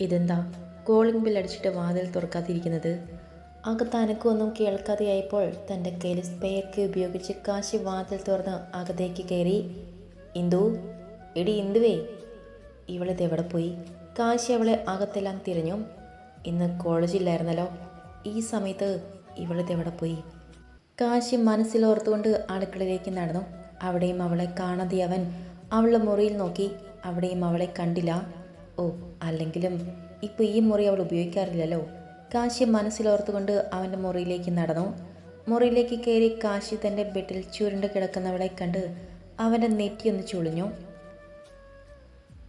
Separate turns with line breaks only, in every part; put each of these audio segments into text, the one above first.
ഇതെന്താ? Calling bill അടിച്ചിട്ട് വാതിൽ തുറക്കാതിരിക്കുന്നത്? അകത്ത് അനക്കൊന്നും കേൾക്കാതെയായപ്പോൾ തന്റെ കയ്യിൽ സ്പെയർക്ക് ഉപയോഗിച്ച് കാശി വാതിൽ തുറന്ന് അകത്തേക്ക് കയറി. ഇന്ദു എടി ഇന്ദുവേ. ഇവളിത് എവിടെ പോയി? കാശി അവളെ അകത്തെല്ലാം തിരഞ്ഞു. ഇന്ന് കോളേജില്ലായിരുന്നല്ലോ ഈ സമയത്ത് ഇവളിത് എവിടെ പോയി? കാശി മനസ്സിലോർത്തുകൊണ്ട് അടുക്കളയിലേക്ക് നടന്നു. അവിടെയും അവളെ കാണാതെ അവൻ അവളുടെ മുറിയിൽ നോക്കി. അവിടെയും അവളെ കണ്ടില്ല. ഓ അല്ലെങ്കിലും ഇപ്പോൾ ഈ മുറി അവൾ ഉപയോഗിക്കാറില്ലല്ലോ. കാശി മനസ്സിലോർത്തുകൊണ്ട് അവന്റെ മുറിയിലേക്ക് നടന്നു. മുറിയിലേക്ക് കയറി കാശി തന്റെ ബെഡിൽ ചുരുണ്ട് കിടക്കുന്നവളെ കണ്ട് അവന്റെ നെറ്റിയൊന്ന് ചുളിഞ്ഞു.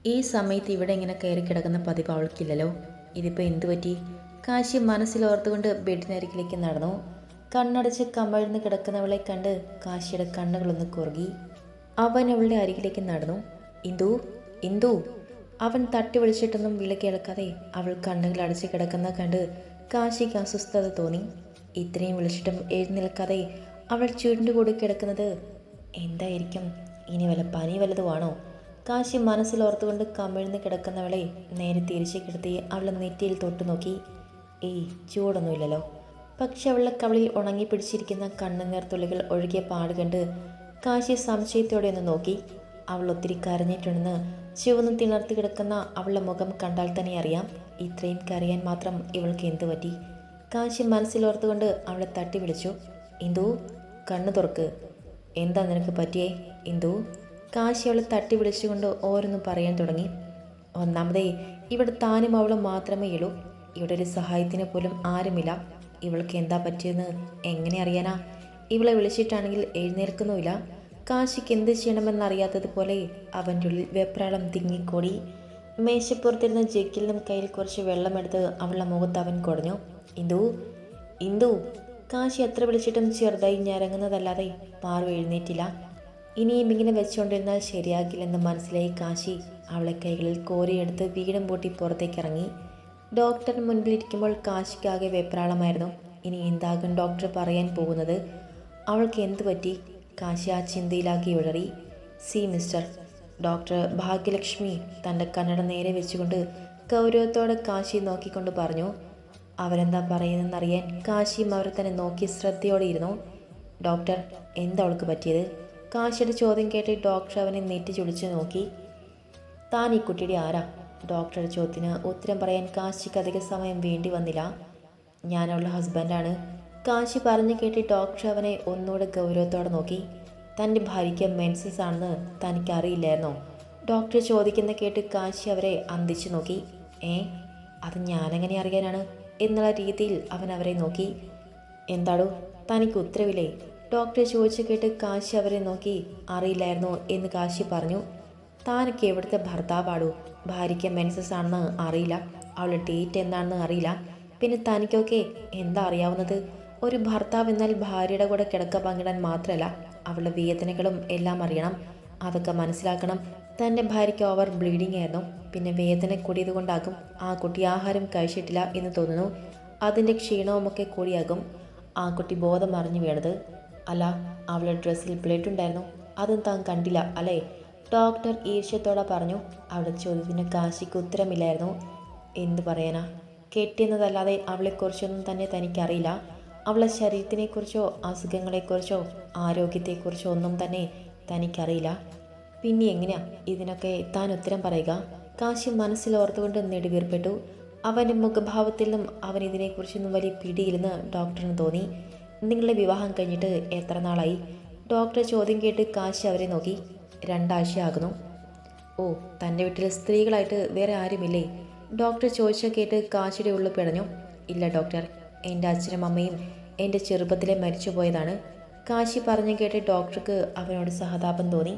ഈ സമയത്ത് ഇവിടെ ഇങ്ങനെ കയറി കിടക്കുന്ന പതിവ് അവൾക്കില്ലല്ലോ. ഇതിപ്പോൾ എന്തു പറ്റി? കാശി മനസ്സിലോർത്തുകൊണ്ട് ബെഡിനരികിലേക്ക് നടന്നു. കണ്ണടച്ച് കമഴ്ന്ന് കിടക്കുന്നവളെ കണ്ട് കാശിയുടെ കണ്ണുകളൊന്ന് കുറുകി അവൻ അവളുടെ അരികിലേക്ക് നടന്നു. ഇന്ദു ഇന്ദു അവൻ തട്ടി വിളിച്ചിട്ടൊന്നും വിളി കേൾക്കാതെ അവൾ കണ്ണുകൾ അടച്ചു കിടക്കുന്ന കണ്ട് കാശിക്ക് അസ്വസ്ഥത തോന്നി. ഇത്രയും വിളിച്ചിട്ടും എഴുന്നേൽക്കാതെ അവൾ ചുരുണ്ടുകൂടി കിടക്കുന്നത് എന്തായിരിക്കും? ഇനി വല്ല പനി വല്ലതുമാണോ കാശി മനസ്സിൽ മനസ്സിലോർത്തുകൊണ്ട് കമിഴ്ന്ന് കിടക്കുന്നവളെ നേരെ തിരിച്ചു കിടത്തി അവൾ നെറ്റിയിൽ തൊട്ടു നോക്കി. ഏയ് ചൂടൊന്നുമില്ലല്ലോ. പക്ഷെ അവളുടെ കവളിൽ ഉണങ്ങി പിടിച്ചിരിക്കുന്ന കണ്ണുനീർ തുള്ളികൾ ഒഴുകിയ പാട് കണ്ട് കാശി സംശയത്തോടെ ഒന്ന് നോക്കി. അവൾ ഒത്തിരി കരഞ്ഞിട്ടുണ്ടെന്ന് ചുവന്ന് തിളർത്തി കിടക്കുന്ന അവളുടെ മുഖം കണ്ടാൽ തന്നെ അറിയാം. ഇത്രയും കരയാൻ മാത്രം ഇവൾക്ക് എന്തു പറ്റി? കാശി മനസ്സിലോർത്തുകൊണ്ട് അവളെ തട്ടി വിളിച്ചു ഇന്ദു കണ്ണു തുറക്ക്. എന്താ നിനക്ക് പറ്റിയേ? ഇന്ദു. കാശി അവളെ തട്ടി വിളിച്ചുകൊണ്ട് ഓരോന്നും പറയാൻ തുടങ്ങി. ഒന്നാമതേ ഇവിടെ താനും അവളും മാത്രമേ ഉള്ളൂ. ഇവിടെ ഒരു സഹായത്തിന് പോലും ആരുമില്ല. ഇവൾക്ക് എന്താ പറ്റിയെന്ന് എങ്ങനെ അറിയാനാ? ഇവളെ വിളിച്ചിട്ടാണെങ്കിൽ എഴുന്നേൽക്കുന്നുമില്ല. കാശിക്ക് എന്ത് ചെയ്യണമെന്നറിയാത്തതുപോലെ അവന്റെ ഉള്ളിൽ വെപ്രാളം തിങ്ങിക്കൂടി. മേശപ്പുറത്തിരുന്ന ജഗ്ഗിൽ നിന്നും കയ്യിൽ കുറച്ച് വെള്ളമെടുത്ത് അവളുടെ മുഖത്ത് അവൻ കുടഞ്ഞു. ഇന്ദു ഇന്ദു കാശി എത്ര വിളിച്ചിട്ടും ചെറുതായി ഞരങ്ങുന്നതല്ലാതെ പാറു എഴുന്നേറ്റില്ല. ഇനിയും ഇങ്ങനെ വെച്ചുകൊണ്ടിരുന്നാൽ ശരിയാകില്ലെന്ന് മനസ്സിലായി കാശി അവളെ കൈകളിൽ കോരിയെടുത്ത് വീടും പൂട്ടി പുറത്തേക്ക് ഇറങ്ങി ഡോക്ടറിന് മുൻപിലിരിക്കുമ്പോൾ കാശിക്കാകെ വെപ്രാളമായിരുന്നു. ഇനി എന്താകും ഡോക്ടർ പറയാൻ പോകുന്നത്? അവൾക്ക് എന്തു പറ്റി? കാശി ആ ചിന്തയിലാക്കി ഉഴറി സി മിസ്റ്റർ. ഡോക്ടർ ഭാഗ്യലക്ഷ്മി തന്റെ കണ്ണട നേരെ വെച്ചുകൊണ്ട് ഗൗരവത്തോടെ കാശി നോക്കിക്കൊണ്ട് പറഞ്ഞു അവരെന്താ പറയുന്നതെന്നറിയാൻ കാശിയും അവരെ തന്നെ നോക്കി ശ്രദ്ധയോടെ ഇരുന്നു. ഡോക്ടർ എന്താ അവൾക്ക് പറ്റിയത്? കാശിയുടെ ചോദ്യം കേട്ട് ഡോക്ടർ അവനെ നെറ്റി ചുളിച്ച് നോക്കി. താൻ ഈ കുട്ടിയുടെ ആരാ? ഡോക്ടറുടെ ചോദ്യത്തിന് ഉത്തരം പറയാൻ കാശിക്ക് അധിക സമയം വേണ്ടി വന്നില്ല. ഞാനുള്ള അവളുടെ ഹസ്ബൻഡാണ് കാശി പറഞ്ഞു കേട്ട് ഡോക്ടർ അവനെ ഒന്നുകൂടെ ഗൗരവത്തോടെ നോക്കി. തന്റെ ഭാര്യയ്ക്ക് മെൻസസ് ആണെന്ന് തനിക്ക് അറിയില്ലായിരുന്നോ ഡോക്ടർ ചോദിക്കുന്ന കേട്ട് കാശി അവരെ അന്തിച്ചു നോക്കി. ഏ അത് ഞാനെങ്ങനെ അറിയാനാണ്? എന്നുള്ള രീതിയിൽ അവൻ അവരെ നോക്കി. എന്താടോ തനിക്ക് ഉത്തരവില്ലേ? ഡോക്ടറെ ചോദിച്ചു കേട്ട് കാശി അവരെ നോക്കി. അറിയില്ലായിരുന്നോ എന്ന് കാശി പറഞ്ഞു. താനൊക്കെ എവിടുത്തെ ഭർത്താവാടോ? ഭാര്യയ്ക്ക് മെൻസസ് ആണെന്ന് അറിയില്ല. അവളുടെ ഡേറ്റ് എന്താണെന്ന് അറിയില്ല. പിന്നെ തനിക്കൊക്കെ എന്താ അറിയാവുന്നത്? ഒരു ഭർത്താവ് എന്നാൽ ഭാര്യയുടെ കൂടെ കിടക്ക പങ്കിടാൻ മാത്രമല്ല അവളുടെ വേദനകളും എല്ലാം അറിയണം. അതൊക്കെ മനസ്സിലാക്കണം. തന്റെ ഭാര്യയ്ക്ക് ഓവർ ബ്ലീഡിംഗ് ആയിരുന്നു. പിന്നെ വേദന കൂടിയത് കൊണ്ടാകും ആ കുട്ടി ആഹാരം കഴിച്ചിട്ടില്ല എന്ന് തോന്നുന്നു. അതിന്റെ ക്ഷീണവുമൊക്കെ കൂടിയാകും ആ കുട്ടി ബോധം അറിഞ്ഞു വീണത്. അല്ല അവളുടെ ഡ്രസ്സിൽ ബ്ലഡ് ഉണ്ടായിരുന്നു. അതും താൻ കണ്ടില്ല അല്ലേ? ഡോക്ടർ ഈർഷ്യത്തോടെ പറഞ്ഞു അവളുടെ ചോദ്യത്തിന് കാശിക്ക് ഉത്തരമില്ലായിരുന്നു. എന്തു പറയാനാ? കെട്ടിയെന്നതല്ലാതെ അവളെക്കുറിച്ചൊന്നും തന്നെ തനിക്കറിയില്ല. അവളെ ശരീരത്തിനെക്കുറിച്ചോ അസുഖങ്ങളെക്കുറിച്ചോ ആരോഗ്യത്തെക്കുറിച്ചോ ഒന്നും തന്നെ തനിക്കറിയില്ല. പിന്നെ എങ്ങനെയാ ഇതിനൊക്കെ താൻ ഉത്തരം പറയുക? കാശി മനസ്സിലോർത്തുകൊണ്ട് നെടുവീർപ്പെട്ടു. അവന്റെ മുഖഭാവത്തിൽ നിന്നും അവൻ ഇതിനെക്കുറിച്ചൊന്നും വലിയ പിടിയില്ലെന്ന് ഡോക്ടറിന് തോന്നി. നിങ്ങളുടെ വിവാഹം കഴിഞ്ഞിട്ട് എത്ര നാളായി? ഡോക്ടർ ചോദ്യം കേട്ട് കാശി അവരെ നോക്കി. രണ്ടാഴ്ചയാകുന്നു. ഓ തന്റെ വീട്ടിൽ സ്ത്രീകളായിട്ട് വേറെ ആരുമില്ലേ? ഡോക്ടർ ചോദിച്ച കേട്ട് കാശിയുടെ ഉള്ളിൽ പിടഞ്ഞു. ഇല്ല ഡോക്ടർ. എന്റെ അച്ഛനും അമ്മയും എന്റെ ചെറുപ്പത്തിലെ മരിച്ചുപോയതാണ്. കാശി പറഞ്ഞു കേട്ട് ഡോക്ടർക്ക് അവനോട് സഹതാപം തോന്നി.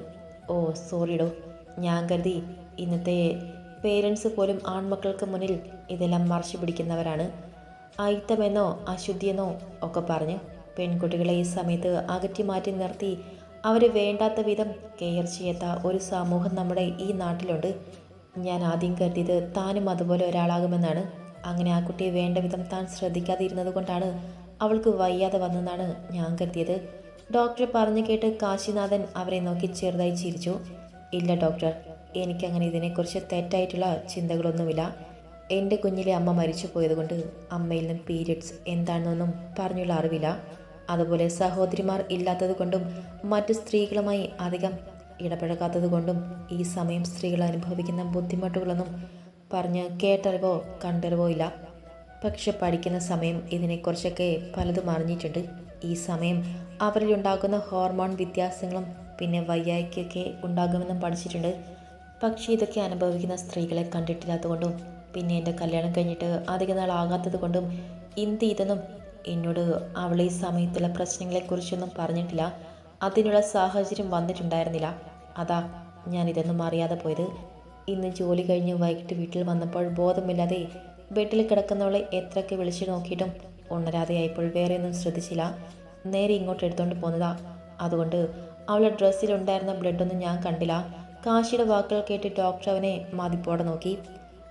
ഓ സോറിഡോ ഞാൻ കരുതി ഇന്നത്തെ പേരൻസ് പോലും ആൺമക്കൾക്ക് മുന്നിൽ ഇതെല്ലാം മറച്ചു പിടിക്കുന്നവരാണ്. അയിത്തമെന്നോ അശുദ്ധിയെന്നോ ഒക്കെ പറഞ്ഞ്. പെൺകുട്ടികളെ ഈ സമയത്ത് അകറ്റി മാറ്റി നിർത്തി അവരെ വേണ്ടാത്ത വിധം കെയർ ചെയ്യാത്ത ഒരു സമൂഹം നമ്മുടെ ഈ നാട്ടിലുണ്ട്. ഞാൻ ആദ്യം കരുതിയത് താനും അതുപോലെ ഒരാളാകുമെന്നാണ്. അങ്ങനെ ആ കുട്ടിയെ വേണ്ട വിധം താൻ ശ്രദ്ധിക്കാതിരുന്നത് കൊണ്ടാണ് അവൾക്ക് വയ്യാതെ വന്നെന്നാണ് ഞാൻ കരുതിയത്. ഡോക്ടർ പറഞ്ഞു കേട്ട് കാശിനാഥൻ അവരെ നോക്കി ചെറുതായി ചിരിച്ചു. ഇല്ല ഡോക്ടർ എനിക്കങ്ങനെ ഇതിനെക്കുറിച്ച് തെറ്റായിട്ടുള്ള ചിന്തകളൊന്നുമില്ല. എന്റെ കുഞ്ഞിലെ അമ്മ മരിച്ചു പോയതുകൊണ്ട് അമ്മയിൽ നിന്ന് പീരിയഡ്സ് എന്താണെന്നൊന്നും പറഞ്ഞുള്ള അറിവില്ല. അതുപോലെ സഹോദരിമാർ ഇല്ലാത്തത് കൊണ്ടും മറ്റു സ്ത്രീകളുമായി അധികം ഇടപഴകാത്തത് കൊണ്ടും ഈ സമയം സ്ത്രീകൾ അനുഭവിക്കുന്ന ബുദ്ധിമുട്ടുകളൊന്നും പറഞ്ഞ് കേട്ടറിവോ കണ്ടറിവോ ഇല്ല. പക്ഷെ പഠിക്കുന്ന സമയം ഇതിനെക്കുറിച്ചൊക്കെ പലതും അറിഞ്ഞിട്ടുണ്ട്. ഈ സമയം അവരിലുണ്ടാകുന്ന ഹോർമോൺ വ്യത്യാസങ്ങളും പിന്നെ വയ്യായ്ക്കൊക്കെ ഉണ്ടാകുമെന്നും പഠിച്ചിട്ടുണ്ട്. പക്ഷേ ഇതൊക്കെ അനുഭവിക്കുന്ന സ്ത്രീകളെ കണ്ടിട്ടില്ലാത്തതുകൊണ്ടും പിന്നെ എന്റെ കല്യാണം കഴിഞ്ഞിട്ട് അധിക നാൾ ആകാത്തത് കൊണ്ടും എന്ത് ചെയ്തെന്നും എന്നോട് അവൾ ഈ സമയത്തുള്ള പ്രശ്നങ്ങളെക്കുറിച്ചൊന്നും പറഞ്ഞിട്ടില്ല. അതിനുള്ള സാഹചര്യം വന്നിട്ടുണ്ടായിരുന്നില്ല. അതാ ഞാൻ ഇതൊന്നും അറിയാതെ പോയത്. ഇന്ന് ജോലി കഴിഞ്ഞ് വൈകിട്ട് വീട്ടിൽ വന്നപ്പോൾ ബോധമില്ലാതെ ബെഡിൽ കിടക്കുന്നവളെ എത്രയൊക്കെ വിളിച്ചു നോക്കിയിട്ടും ഉണരാതെയായപ്പോൾ വേറെ ഒന്നും ശ്രദ്ധിച്ചില്ല. നേരെ ഇങ്ങോട്ട് എടുത്തുകൊണ്ട് പോന്നതാ. അതുകൊണ്ട് അവളുടെ ഡ്രസ്സിലുണ്ടായിരുന്ന ബ്ലഡൊന്നും ഞാൻ കണ്ടില്ല. കാശിയുടെ വാക്കുകൾ കേട്ട് ഡോക്ടർ അവനെ മതിപ്പോടെ നോക്കി.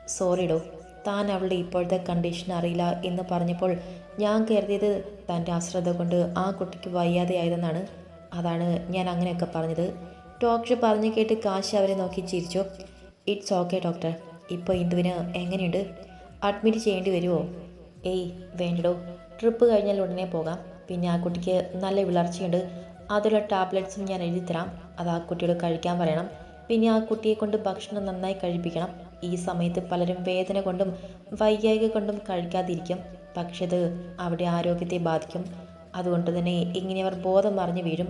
സോറിഡോ താൻ അവളുടെ ഇപ്പോഴത്തെ കണ്ടീഷൻ അറിയില്ല എന്ന് പറഞ്ഞപ്പോൾ ഞാൻ കരുതിയത് തന്റെ അശ്രദ്ധ കൊണ്ട് ആ കുട്ടിക്ക് വയ്യാതെയായതെന്നാണ് അതാണ് ഞാൻ അങ്ങനെയൊക്കെ പറഞ്ഞത്. ഡോക്ടർ പറഞ്ഞു കേട്ട് കാശി അവരെ നോക്കി ചിരിച്ചു. ഇറ്റ്സ് ഓക്കെ ഡോക്ടർ ഇപ്പോൾ ഇന്ദുവിന് എങ്ങനെയുണ്ട്? അഡ്മിറ്റ് ചെയ്യേണ്ടി വരുമോ ഏയ് വേണ്ടടോ. ട്രിപ്പ് കഴിഞ്ഞാൽ ഉടനെ പോകാം. പിന്നെ ആ കുട്ടിക്ക് നല്ല വിളർച്ചയുണ്ട്. അതിലുള്ള ടാബ്ലറ്റ്സും ഞാൻ എഴുതി തരാം അത് ആ കുട്ടിയോട് കഴിക്കാൻ പറയണം. പിന്നെ ആ കുട്ടിയെ കൊണ്ട് ഭക്ഷണം നന്നായി കഴിപ്പിക്കണം. ഈ സമയത്ത് പലരും വേദന കൊണ്ടും വൈകാരിക കൊണ്ടും കഴിക്കാതിരിക്കും. പക്ഷെ അത് അവിടെ ആരോഗ്യത്തെ ബാധിക്കും. അതുകൊണ്ട് തന്നെ ഇങ്ങനെ അവർ ബോധം മറിഞ്ഞു വീഴും.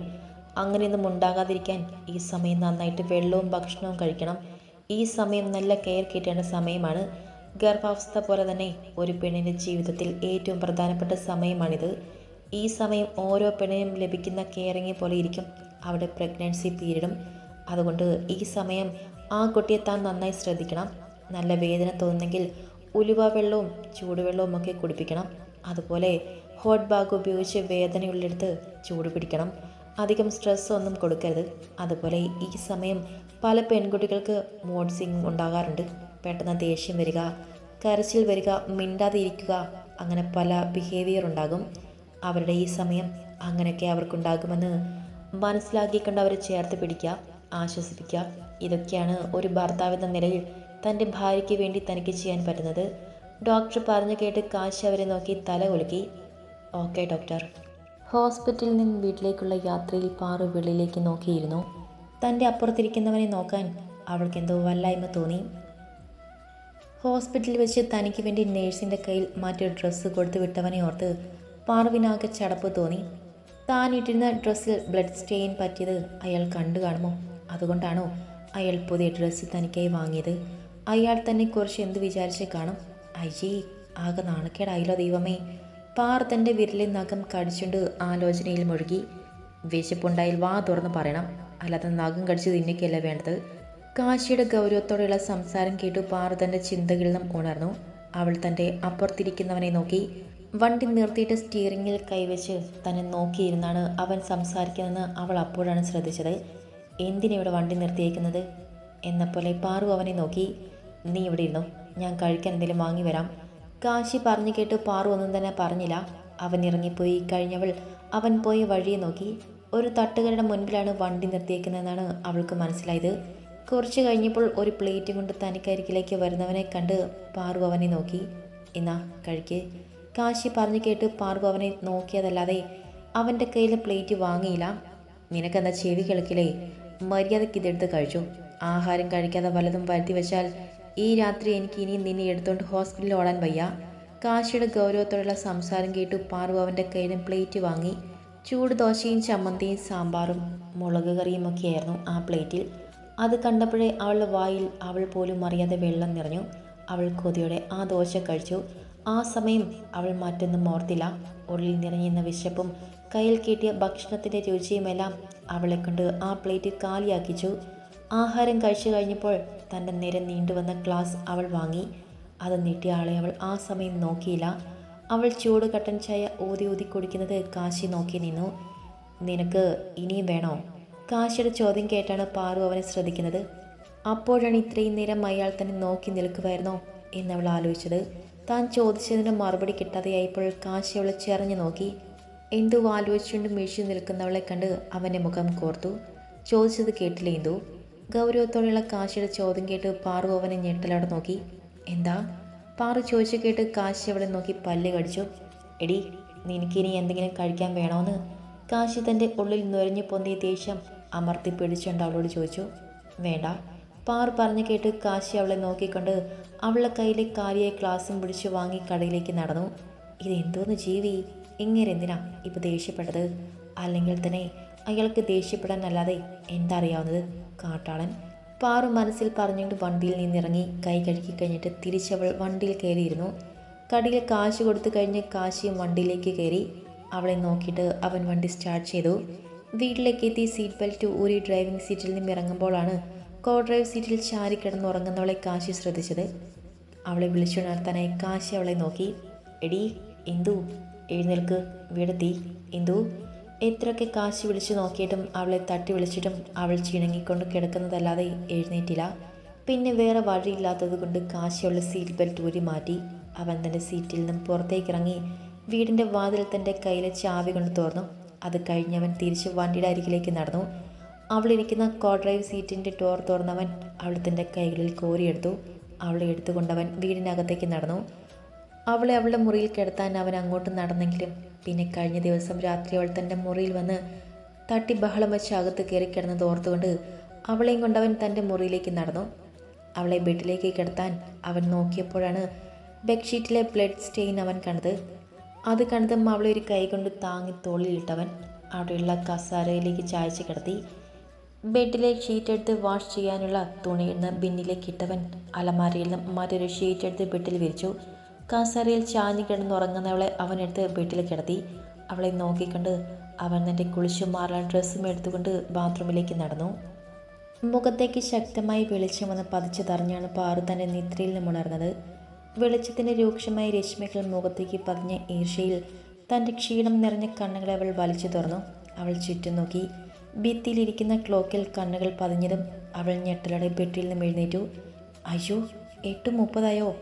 അങ്ങനെയൊന്നും ഉണ്ടാകാതിരിക്കാൻ ഈ സമയം നന്നായിട്ട് വെള്ളവും ഭക്ഷണവും കഴിക്കണം. ഈ സമയം നല്ല കെയർ കിട്ടേണ്ട സമയമാണ്. ഗർഭാവസ്ഥ പോലെ തന്നെ ഒരു പെണ്ണിന്റെ ജീവിതത്തിൽ ഏറ്റവും പ്രധാനപ്പെട്ട സമയമാണിത്. ഈ സമയം ഓരോ പെണ്ണിനും ലഭിക്കുന്ന കെയറിങ് പോലെ ഇരിക്കും. അവിടെ പ്രഗ്നൻസി പീരീഡും അതുകൊണ്ട് ഈ സമയം ആ കുട്ടിയെ താൻ നന്നായി ശ്രദ്ധിക്കണം. നല്ല വേദന തോന്നുന്നെങ്കിൽ ഉലുവ വെള്ളവും ചൂടുവെള്ളവും ഒക്കെ കുടിപ്പിക്കണം. അതുപോലെ ഹോട്ട് ബാഗ് ഉപയോഗിച്ച് വേദനയുള്ളിടത്ത് ചൂട് പിടിക്കണം. അധികം സ്ട്രെസ് ഒന്നും കൊടുക്കരുത്. അതുപോലെ ഈ സമയം പല പെൺകുട്ടികൾക്ക് മൂഡ് സിംഗ് ഉണ്ടാകാറുണ്ട്. പെട്ടെന്ന് ദേഷ്യം വരിക കരച്ചിൽ വരിക മിണ്ടാതെ ഇരിക്കുക അങ്ങനെ പല ബിഹേവിയർ ഉണ്ടാകും. അവരുടെ ഈ സമയം അങ്ങനെയൊക്കെ അവർക്കുണ്ടാകുമെന്ന് മനസ്സിലാക്കിക്കൊണ്ട് അവരെ ചേർത്ത് പിടിക്കുക ആശ്വസിപ്പിക്കുക. ഇതൊക്കെയാണ് ഒരു ഭർത്താവ് എന്ന നിലയിൽ തന്റെ ഭാര്യയ്ക്ക് വേണ്ടി തനിക്ക് ചെയ്യാൻ പറ്റുന്നത്. ഡോക്ടർ പറഞ്ഞു കേട്ട് കാശ് അവരെ നോക്കി തല കുലുക്കി. ഓക്കെ ഡോക്ടർ ഹോസ്പിറ്റലിൽ നിന്ന് വീട്ടിലേക്കുള്ള യാത്രയിൽ പാറു വെളിയിലേക്ക് നോക്കിയിരുന്നു. തന്റെ അപ്പുറത്തിരിക്കുന്നവനെ നോക്കാൻ അവൾക്ക് എന്തോ വല്ലായ്മ തോന്നി. ഹോസ്പിറ്റലിൽ വെച്ച് തനിക്ക് വേണ്ടി നേഴ്സിന്റെ കയ്യിൽ മറ്റൊരു ഡ്രസ്സ് കൊടുത്തു വിട്ടവനെ ഓർത്ത് പാർവിനാകെ ചടപ്പ് തോന്നി. താൻ ഇട്ടിരുന്ന ഡ്രസ്സിൽ ബ്ലഡ് സ്റ്റെയിൻ പറ്റിയത് അയാൾ കണ്ടു കാണുമോ? അതുകൊണ്ടാണോ അയാൾ പുതിയ ഡ്രസ്സ് തനിക്കായി വാങ്ങിയത്? അയാൾ തന്നെ കുറിച്ച് എന്ത് വിചാരിച്ച് കാണും? അയ്യേ ആകെ നാണക്കേടായില്ലോ ദൈവമേ. പാർ തന്റെ വിരലിൽ നഖം കടിച്ചുകൊണ്ട് ആലോചനയിൽ മുഴുകി. വിശപ്പുണ്ടായാൽ വാ തുറന്ന് പറയണം. അല്ലാതെ നാഗം കടിച്ച് തിന്നിക്കല്ല വേണ്ടത്? കാശിയുടെ ഗൗരവത്തോടെയുള്ള സംസാരം കേട്ടു പാറു തന്റെ ചിന്തകളിൽ നിന്നും ഉണർന്നു. അവൾ തന്റെ അപ്പുറത്തിരിക്കുന്നവനെ നോക്കി. വണ്ടി നിർത്തിയിട്ട് സ്റ്റിയറിങ്ങിൽ കൈവച്ച് തന്നെ നോക്കിയിരുന്നാണ് അവൻ സംസാരിക്കുന്നതെന്ന് അവൾ അപ്പോഴാണ് ശ്രദ്ധിച്ചത്. എന്തിനിവിടെ വണ്ടി നിർത്തിയേക്കുന്നത്? എന്ന പോലെ പാറു അവനെ നോക്കി. നീ ഇവിടെ ഇരുന്നു. ഞാൻ കഴിക്കാൻ എന്തെങ്കിലും വാങ്ങി വരാം. കാശി പറഞ്ഞു കേട്ട് പാറു ഒന്നും തന്നെ പറഞ്ഞില്ല. അവൻ ഇറങ്ങിപ്പോയി. കഴിഞ്ഞവൾ അവൻ പോയ വഴിയെ നോക്കി. ഒരു തട്ടുകളുടെ മുൻപിലാണ് വണ്ടി നിർത്തിയേക്കുന്നതെന്നാണ് അവൾക്ക് മനസ്സിലായത്. കുറച്ച് കഴിഞ്ഞപ്പോൾ ഒരു പ്ലേറ്റ് കൊണ്ട് തനിക്കരികിലേക്ക് വരുന്നവനെ കണ്ട് പാറു അവനെ നോക്കി. എന്നാ കഴിക്ക്. കാശി പറഞ്ഞു കേട്ട് പാറു അവനെ നോക്കിയതല്ലാതെ അവന്റെ കയ്യിൽ പ്ലേറ്റ് വാങ്ങിയില്ല. നിനക്കെന്ന ചെവി കിളക്കിലേ മര്യാദയ്ക്ക് ഇതെടുത്ത് കഴിച്ചു. ആഹാരം കഴിക്കാതെ വലതും വരുത്തി വെച്ചാൽ ഈ രാത്രി എനിക്ക് ഇനി നിന്നെ എടുത്തുകൊണ്ട് ഹോസ്പിറ്റലിൽ ഓടാൻ വയ്യ. കാശിയുടെ ഗൗരവത്തോടുള്ള സംസാരം കേട്ടു പാർവ് അവന്റെ കയ്യിലും പ്ലേറ്റ് വാങ്ങി. ചൂട് ദോശയും ചമ്മന്തിയും സാമ്പാറും മുളക് കറിയും ഒക്കെയായിരുന്നു ആ പ്ലേറ്റിൽ. അത് കണ്ടപ്പോഴേ അവളുടെ വായിൽ അവൾ പോലും അറിയാതെ വെള്ളം നിറഞ്ഞു. അവൾ കൊതിയോടെ ആ ദോശ കഴിച്ചു. ആ സമയം അവൾ മറ്റൊന്നും ഓർത്തില്ല. ഉള്ളിൽ നിറഞ്ഞിരുന്ന വിശപ്പും കയ്യിൽ കിട്ടിയ ഭക്ഷണത്തിന്റെ രുചിയുമെല്ലാം അവളെ കൊണ്ട് ആ പ്ലേറ്റ് കാലിയാക്കിച്ചു. ആഹാരം കഴിച്ചു കഴിഞ്ഞപ്പോൾ തന്റെ നേരെ നീണ്ടുവന്ന ഗ്ലാസ് അവൾ വാങ്ങി. അത് നീട്ടിയ ആളെ അവൾ ആ സമയം നോക്കിയില്ല. അവൾ ചൂട് കട്ടൻ ചായ ഊതി ഊതി കുടിക്കുന്നത് കാശി നോക്കി നിന്നു. നിനക്ക് ഇനിയും വേണോ? കാശിയുടെ ചോദ്യം കേട്ടാണ് പാറു അവനെ ശ്രദ്ധിക്കുന്നത്. അപ്പോഴാണ് ഇത്രയും നേരം അയാൾ തന്നെ നോക്കി നിൽക്കുമായിരുന്നോ എന്നവൾ ആലോചിച്ചത്. താൻ ചോദിച്ചതിന് മറുപടി കിട്ടാതെയായപ്പോൾ കാശി അവളെ ചെറിഞ്ഞു നോക്കി. എന്തു ആലോചിച്ചുകൊണ്ട് മിഴിച്ചു നിൽക്കുന്നവളെ കണ്ട് അവന്റെ മുഖം കോർത്തു. ചോദിച്ചത് കേട്ടില്ല ഗൗരവത്തോടെയുള്ള കാശിയുടെ ചോദ്യം കേട്ട് പാറു അവനെ ഞെട്ടലോടെ നോക്കി. എന്താ? പാറു ചോദിച്ചു കേട്ട് കാശി അവളെ നോക്കി പല്ല് കടിച്ചു. എടി നിനക്കിനി എന്തെങ്കിലും കഴിക്കാൻ വേണോന്ന്? കാശി തന്റെ ഉള്ളിൽ നുരഞ്ഞു പൊന്തിയ ദേഷ്യം അമർത്തി പിടിച്ചുകൊണ്ട് അവളോട് ചോദിച്ചു. വേണ്ട. പാർ പറഞ്ഞു കേട്ട് കാശി അവളെ നോക്കിക്കൊണ്ട് അവളുടെ കയ്യിലെ കാലിയെ ക്ലാസ്സും പിടിച്ച് വാങ്ങി കടയിലേക്ക് നടന്നു. ഇതെന്തോന്ന് ജീവി? ഇങ്ങനെ എന്തിനാ ഇപ്പോൾ ദേഷ്യപ്പെട്ടത്? അല്ലെങ്കിൽ തന്നെ അയാൾക്ക് ദേഷ്യപ്പെടാനല്ലാതെ എന്താ അറിയാവുന്നത്? കാട്ടാളൻ പാറു മനസ്സിൽ പറഞ്ഞുകൊണ്ട് വണ്ടിയിൽ നിന്നിറങ്ങി കൈ കഴുകി കഴിഞ്ഞിട്ട് തിരിച്ചവൾ വണ്ടിയിൽ കയറിയിരുന്നു. കടിയിൽ കാശ് കൊടുത്തു കഴിഞ്ഞ് കാശിയും വണ്ടിയിലേക്ക് കയറി അവളെ നോക്കിയിട്ട് അവൻ വണ്ടി സ്റ്റാർട്ട് ചെയ്തു. വീട്ടിലേക്ക് എത്തി സീറ്റ് ബെൽറ്റ് ഊരി ഡ്രൈവിംഗ് സീറ്റിൽ നിന്നും ഇറങ്ങുമ്പോഴാണ് കോ ഡ്രൈവ് സീറ്റിൽ ചാരി കിടന്ന് കിടന്നുറങ്ങുന്നവളെ കാശി ശ്രദ്ധിച്ചത്. അവളെ വിളിച്ചുണർത്താനായി കാശി അവളെ നോക്കി. എടി ഇന്ദു എഴുന്നേൽക്ക്. വീടെത്തി. ഇന്ദു എത്രയൊക്കെ കാശ് വിളിച്ചു നോക്കിയിട്ടും അവളെ തട്ടി വിളിച്ചിട്ടും അവൾ ചിണങ്ങിക്കൊണ്ട് കിടക്കുന്നതല്ലാതെ എഴുന്നേറ്റില്ല. പിന്നെ വേറെ വഴിയില്ലാത്തത് കൊണ്ട് കാശിയുള്ള സീറ്റ് ബെൽറ്റ് ഊരി മാറ്റി അവൻ തന്റെ സീറ്റിൽ നിന്നും പുറത്തേക്ക് ഇറങ്ങി വീടിന്റെ വാതിൽ തന്റെ കയ്യിലെ ചാവി കൊണ്ട് തുറന്നു. അത് കഴിഞ്ഞ് അവൻ തിരിച്ച് വണ്ടിയുടെ അരികിലേക്ക് നടന്നു. അവളിരിക്കുന്ന കോ ഡ്രൈവ് സീറ്റിന്റെ ടോർ തുറന്നവൻ അവൾ തന്റെ കൈകളിൽ കോരിയെടുത്തു. അവളെ എടുത്തുകൊണ്ടവൻ വീടിനകത്തേക്ക് നടന്നു. അവളെ അവളുടെ മുറിയിൽ കിടത്താൻ അവൻ അങ്ങോട്ട് നടന്നെങ്കിലും പിന്നെ കഴിഞ്ഞ ദിവസം രാത്രി അവൾ തന്റെ മുറിയിൽ വന്ന് തട്ടി ബഹളം വെച്ച് അകത്ത് കയറി കിടന്നത് ഓർത്തുകൊണ്ട് അവളെയും കൊണ്ട് അവൻ തന്റെ മുറിയിലേക്ക് നടന്നു. അവളെ ബെഡിലേക്ക് കിടത്താൻ അവൻ നോക്കിയപ്പോഴാണ് ബെഡ്ഷീറ്റിലെ ബ്ലഡ് സ്റ്റെയിൻ അവൻ കണ്ടത്. അത് കണ്ടതും അവളെ ഒരു കൈ കൊണ്ട് താങ്ങി തോളിലിട്ടവൻ അവിടെയുള്ള കസാരയിലേക്ക് ചായച്ച് കിടത്തി. ബെഡിലെ ഷീറ്റ് എടുത്ത് വാഷ് ചെയ്യാനുള്ള തുണിയിൽ നിന്ന് ബിന്നിലേക്ക് ഇട്ടവൻ അലമാരയിൽ നിന്ന് മറ്റൊരു ഷീറ്റ് എടുത്ത് ബെഡിൽ വിരിച്ചു. കാസറയിൽ ചാഞ്ഞു കിടന്നുറങ്ങുന്നവളെ അവനെടുത്ത് വീട്ടിൽ കിടത്തി. അവളെ നോക്കിക്കൊണ്ട് അവൻ തന്റെ കുളിച്ചു മാറാൻ ഡ്രസ്സും എടുത്തുകൊണ്ട് ബാത്റൂമിലേക്ക് നടന്നു. മുഖത്തേക്ക് ശക്തമായി വെളിച്ചം വന്ന് പതിച്ചതറിഞ്ഞാണ് പാറു തന്റെ നിദ്രയിൽ നിന്നും ഉണർന്നത്. വെളിച്ചത്തിന്റെ രൂക്ഷമായ രശ്മികൾ മുഖത്തേക്ക് പതിഞ്ഞ ഈർഷയിൽ തന്റെ ക്ഷീണം നിറഞ്ഞ കണ്ണുകളെ അവൾ വലിച്ചു തുറന്നു. അവൾ ചുറ്റും നോക്കി. ഭിത്തിയിലിരിക്കുന്ന ക്ലോക്കിൽ കണ്ണുകൾ പതിഞ്ഞതും അവൾ ഞെട്ടലോടെ ബെട്ടിൽ നിന്ന് എഴുന്നേറ്റു. അയ്യോ എട്ട് മുപ്പതായോ?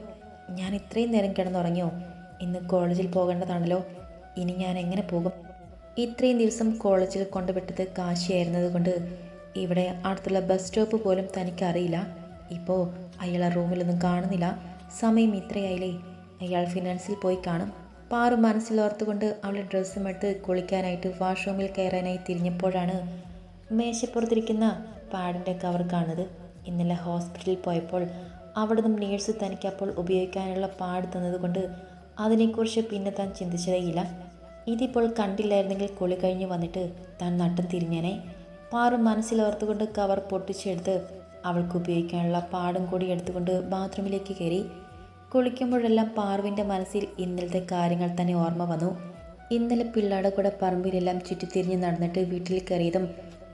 ഞാൻ ഇത്രയും നേരം കിടന്നുറങ്ങിയോ? ഇന്ന് കോളേജിൽ പോകേണ്ടതാണല്ലോ. ഇനി ഞാൻ എങ്ങനെ പോകും? ഇത്രയും ദിവസം കോളേജിൽ കൊണ്ടുവിട്ടത് കാശിയായിരുന്നത് കൊണ്ട് ഇവിടെ അടുത്തുള്ള ബസ് സ്റ്റോപ്പ് പോലും തനിക്കറിയില്ല. ഇപ്പോൾ അയാൾ റൂമിലൊന്നും കാണുന്നില്ല. സമയം ഇത്രയായില്ലേ? അയാൾ ഫിനാൻസിൽ പോയി കാണും. പാറു മനസ്സിലോർത്തുകൊണ്ട് അവളുടെ ഡ്രസ്സും എടുത്ത് കുളിക്കാനായിട്ട് വാഷ്റൂമിൽ കയറാനായി തിരിഞ്ഞപ്പോഴാണ് മേശപ്പുറത്തിരിക്കുന്ന പാഡിന്റെ കവർ കാണുന്നത്. ഇന്നലെ ഹോസ്പിറ്റലിൽ പോയപ്പോൾ അവിടെ നിന്നും നേഴ്സ് തനിക്ക് അപ്പോൾ ഉപയോഗിക്കാനുള്ള പാട് തന്നതുകൊണ്ട് അതിനെക്കുറിച്ച് പിന്നെ താൻ ചിന്തിച്ചതേയില്ല. ഇതിപ്പോൾ കണ്ടില്ലായിരുന്നെങ്കിൽ കുളി കഴിഞ്ഞ് വന്നിട്ട് താൻ നട്ടം തിരിഞ്ഞേനെ. പാറു മനസ്സിലോർത്തുകൊണ്ട് കവർ പൊട്ടിച്ചെടുത്ത് അവൾക്ക് ഉപയോഗിക്കാനുള്ള പാടും കൂടി എടുത്തുകൊണ്ട് ബാത്റൂമിലേക്ക് കയറി. കുളിക്കുമ്പോഴെല്ലാം പാറുവിന്റെ മനസ്സിൽ ഇന്നലത്തെ കാര്യങ്ങൾ തന്നെ ഓർമ്മ വന്നു. ഇന്നലെ പിള്ളാടെ കൂടെ പറമ്പിലെല്ലാം ചുറ്റിത്തിരിഞ്ഞ് നടന്നിട്ട് വീട്ടിൽ കയറിയതും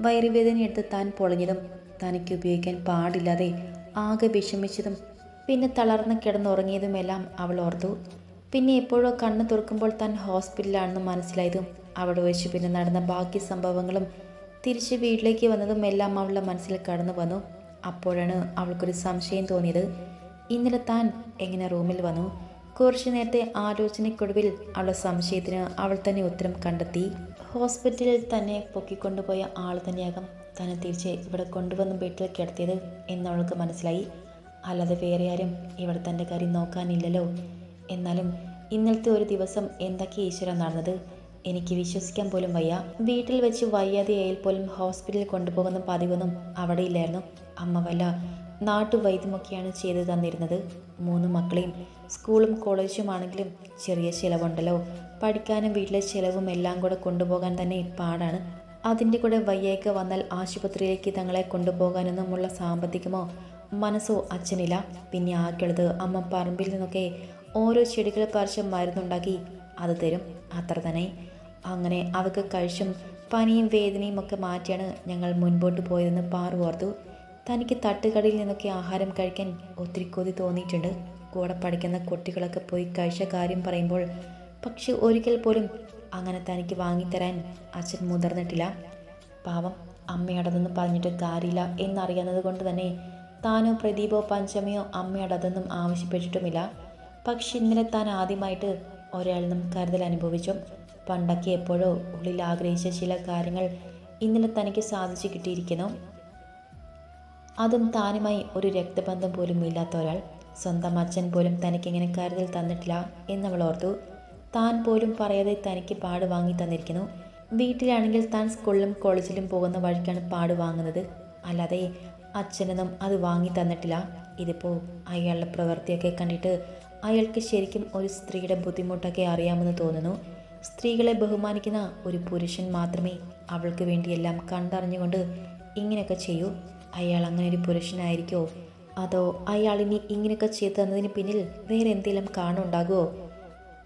വയറുവേദന എടുത്ത് താൻ പൊളഞ്ഞതും തനിക്ക് ഉപയോഗിക്കാൻ പാടില്ലാതെ ആകെ വിഷമിച്ചതും പിന്നെ തളർന്ന് കിടന്നുറങ്ങിയതുമെല്ലാം അവൾ ഓർത്തു. പിന്നെ എപ്പോഴോ കണ്ണ് തുറക്കുമ്പോൾ താൻ ഹോസ്പിറ്റലാണെന്ന് മനസ്സിലായതും അവിടെ വെച്ച് പിന്നെ നടന്ന ബാക്കി സംഭവങ്ങളും തിരിച്ച് വീട്ടിലേക്ക് വന്നതും എല്ലാം അവളുടെ മനസ്സിൽ കടന്നു വന്നു. അപ്പോഴാണ് അവൾക്കൊരു സംശയം തോന്നിയത്. ഇന്നലെ താൻ എങ്ങനെ റൂമിൽ വന്നു? കുറച്ചു നേരത്തെ ആലോചനയ്ക്കൊടുവിൽ അവളുടെ സംശയത്തിന് അവൾ തന്നെ ഉത്തരം കണ്ടെത്തി. ഹോസ്പിറ്റലിൽ തന്നെ പൊക്കിക്കൊണ്ടുപോയ ആൾ തന്നെയാകും. തന്നെ തിരിച്ച് ഇവിടെ കൊണ്ടുവന്ന് വീട്ടിൽ കിടത്തിയത് എന്നവൾക്ക് മനസ്സിലായി. അല്ലാതെ വേറെ ആരും ഇവിടെ തന്റെ കാര്യം നോക്കാനില്ലല്ലോ. എന്നാലും ഇന്നലത്തെ ഒരു ദിവസം എന്തൊക്കെ ഈശ്വരൻ നടന്നത്? എനിക്ക് വിശ്വസിക്കാൻ പോലും വയ്യ. വീട്ടിൽ വെച്ച് വയ്യാതെയായാൽ പോലും ഹോസ്പിറ്റലിൽ കൊണ്ടുപോകുന്ന പതിവൊന്നും അവിടെ ഇല്ലായിരുന്നു. അമ്മ വല്ല നാട്ടുവൈദ്യമൊക്കെയാണ് ചെയ്തു തന്നിരുന്നത്. മൂന്ന് മക്കളെയും സ്കൂളും കോളേജും ആണെങ്കിലും ചെറിയ ചിലവുണ്ടല്ലോ. പഠിക്കാനും വീട്ടിലെ ചിലവും എല്ലാം കൂടെ കൊണ്ടുപോകാൻ തന്നെ പാടാണ്. അതിന്റെ കൂടെ വയ്യേക്ക് വന്നാൽ ആശുപത്രിയിലേക്ക് തങ്ങളെ കൊണ്ടുപോകാനൊന്നുമുള്ള സാമ്പത്തികമോ മനസ്സോ അച്ഛനില്ല. പിന്നെ ആക്കിയുള്ളത് അമ്മ പറമ്പിൽ നിന്നൊക്കെ ഓരോ ചെടികൾ പറിച്ച് മരുന്നുണ്ടാക്കി അത് തരും. അത്ര തന്നെ. അങ്ങനെ അതൊക്കെ കഴിച്ചും പനിയും വേദനയും ഒക്കെ മാറ്റിയാണ് ഞങ്ങൾ മുൻപോട്ട് പോയതെന്ന് പാറു ഓർത്തു. തനിക്ക് തട്ടുകടയിൽ നിന്നൊക്കെ ആഹാരം കഴിക്കാൻ ഒത്തിരി കൊതി തോന്നിയിട്ടുണ്ട്. കൂടെ പഠിക്കുന്ന കുട്ടികളൊക്കെ പോയി കഴിച്ച കാര്യം പറയുമ്പോൾ പക്ഷെ ഒരിക്കൽ പോലും അങ്ങനെ തനിക്ക് വാങ്ങിത്തരാൻ അച്ഛൻ മുതിർന്നിട്ടില്ല. പാവം അമ്മയോടതൊന്നും പറഞ്ഞിട്ട് കാര്യമില്ല എന്നറിയാവുന്നത് കൊണ്ട് തന്നെ താനോ പ്രദീപോ പഞ്ചമയോ അമ്മയടതെന്നും ആവശ്യപ്പെട്ടിട്ടുമില്ല. പക്ഷെ ഇന്നലെ താൻ ആദ്യമായിട്ട് ഒരാളിൽ നിന്നും കരുതൽ അനുഭവിച്ചു. പണ്ടൊക്കെ എപ്പോഴോ ഉള്ളിൽ ആഗ്രഹിച്ച ചില കാര്യങ്ങൾ ഇന്നലെ തനിക്ക് സാധിച്ചു കിട്ടിയിരിക്കുന്നു. അതും താനുമായി ഒരു രക്തബന്ധം പോലും ഇല്ലാത്ത ഒരാൾ. സ്വന്തം അച്ഛൻ പോലും തനിക്കിങ്ങനെ കരുതൽ തന്നിട്ടില്ല എന്നവൾ ഓർത്തു. താൻ പോലും പറയാതെ തനിക്ക് പാട് വാങ്ങി തന്നിരിക്കുന്നു. വീട്ടിലാണെങ്കിൽ താൻ സ്കൂളിലും കോളേജിലും പോകുന്ന വഴിക്കാണ് പാട് വാങ്ങുന്നത്. അല്ലാതെ അച്ഛനൊന്നും അത് വാങ്ങി തന്നിട്ടില്ല. ഇതിപ്പോൾ അയാളുടെ പ്രവൃത്തിയൊക്കെ കണ്ടിട്ട് അയാൾക്ക് ശരിക്കും ഒരു സ്ത്രീയുടെ ബുദ്ധിമുട്ടൊക്കെ അറിയാമെന്ന് തോന്നുന്നു. സ്ത്രീകളെ ബഹുമാനിക്കുന്ന ഒരു പുരുഷൻ മാത്രമേ അവൾക്ക് വേണ്ടി എല്ലാം കണ്ടറിഞ്ഞുകൊണ്ട് ഇങ്ങനെയൊക്കെ ചെയ്യൂ. അയാൾ അങ്ങനെ ഒരു പുരുഷനായിരിക്കോ? അതോ അയാൾ ഇനി ഇങ്ങനെയൊക്കെ ചെയ്തു തന്നതിന് പിന്നിൽ വേറെ എന്തെങ്കിലും കാണുണ്ടാകുമോ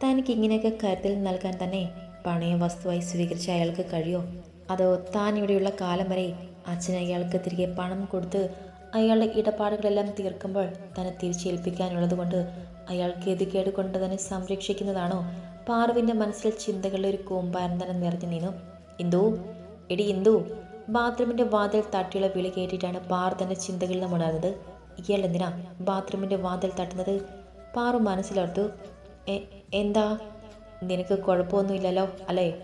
തനിക്ക് ഇങ്ങനെയൊക്കെ കരുതൽ നൽകാൻ തന്നെ പണയ വസ്തുവായി സ്വീകരിച്ച അയാൾക്ക് കഴിയോ? അതോ താൻ ഇവിടെയുള്ള കാലം വരെ അച്ഛൻ അയാൾക്ക് തിരികെ പണം കൊടുത്ത് അയാളുടെ ഇടപാടുകളെല്ലാം തീർക്കുമ്പോൾ തന്നെ തിരിച്ചേൽപ്പിക്കാനുള്ളത് കൊണ്ട് അയാൾ ഗതികേട് കൊണ്ട് തന്നെ സംരക്ഷിക്കുന്നതാണോ പാർവിന്റെ മനസ്സിൽ ചിന്തകളുടെ ഒരു കൂമ്പാരം തന്നെ നിറഞ്ഞു നീന്നു. ഇന്ദു എടി ഇന്ദു ബാത്റൂമിന്റെ വാതിൽ തട്ടിയുള്ള വിളി കേട്ടിട്ടാണ് പാർ തന്റെ ചിന്തകളിൽ നിന്ന് ഉണർന്നത്. ഇയാൾ എന്തിനാ ബാത്റൂമിന്റെ വാതിൽ തട്ടുന്നത്? പാറു മനസ്സിലോർത്തു. "എ- എന്താ? നിനക്ക് കുഴപ്പമൊന്നുമില്ലല്ലോ അല്ലേ?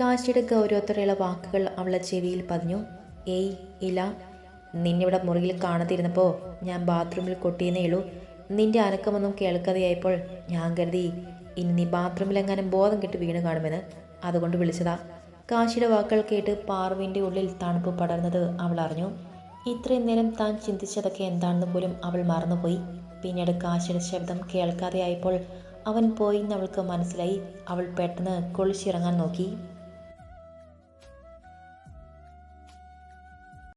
കാശിയുടെ ഗൗരവത്തോടെയുള്ള വാക്കുകൾ അവളെ ചെവിയിൽ പതിഞ്ഞു. ഏയ് ഇല്ല. നിന്നിവിടെ മുറിയിൽ കാണാതിരുന്നപ്പോൾ ഞാൻ ബാത്റൂമിൽ കൊട്ടിയെന്നേ ഉള്ളൂ. നിന്റെ അനക്കമൊന്നും കേൾക്കാതെയായപ്പോൾ ഞാൻ കരുതി ഇനി നീ ബാത്റൂമിലെങ്ങാനും ബോധം കെട്ട് വീണ് കാണുമെന്ന്. അതുകൊണ്ട് വിളിച്ചതാ. കാശിയുടെ വാക്കുകൾ കേട്ട് പാർവിന്റെ ഉള്ളിൽ തണുപ്പ് പടർന്നത് അവൾ അറിഞ്ഞു. ഇത്രയും നേരം താൻ ചിന്തിച്ചതൊക്കെ എന്താണെന്ന് പോലും അവൾ മറന്നുപോയി. പിന്നീട് കാശിയുടെ ശബ്ദം കേൾക്കാതെയായപ്പോൾ അവൻ പോയി എന്ന് അവൾക്ക് മനസ്സിലായി. അവൾ പെട്ടെന്ന് കുളിച്ചിറങ്ങാൻ നോക്കി.